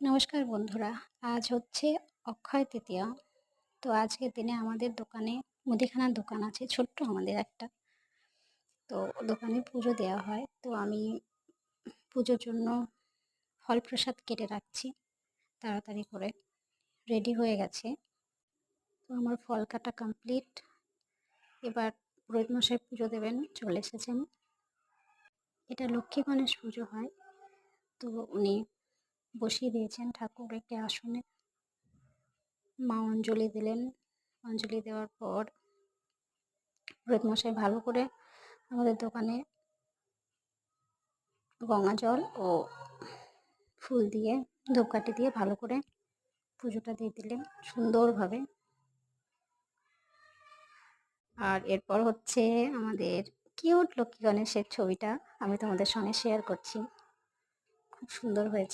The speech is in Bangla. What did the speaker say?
নমস্কার বন্ধুরা, আজ হচ্ছে অক্ষয় তৃতীয়া। তো আজকের দিনে আমাদের দোকানে মুদিখানার দোকান আছে, ছোট্ট আমাদের একটা। তো দোকানে পুজো দেওয়া হয়, তো আমি পুজোর জন্য ফল প্রসাদ কেটে রাখছি, তাড়াতাড়ি করে। রেডি হয়ে গেছে। তো আমার ফল কাটা কমপ্লিট। এবার পুরোহিত মশাই পুজো দেবেন, চলে এসেছেন। এটা লক্ষ্মী গণেশ পুজো হয়। তো উনি বসিয়ে দিয়েছেন ঠাকুর একটি আসনে। মা অঞ্জলি দিলেন। অঞ্জলি দেওয়ার পর পুরোহিত মশাই ভালো করে আমাদের দোকানে গঙ্গা জল ও ফুল দিয়ে, ধূপকাঠি দিয়ে ভালো করে পুজোটা দিয়ে দিলেন সুন্দরভাবে। আর এরপর হচ্ছে আমাদের কিউট লক্ষ্মী গণেশের ছবিটা আমি তোমাদের সঙ্গে শেয়ার করছি। খুব সুন্দর হয়েছে।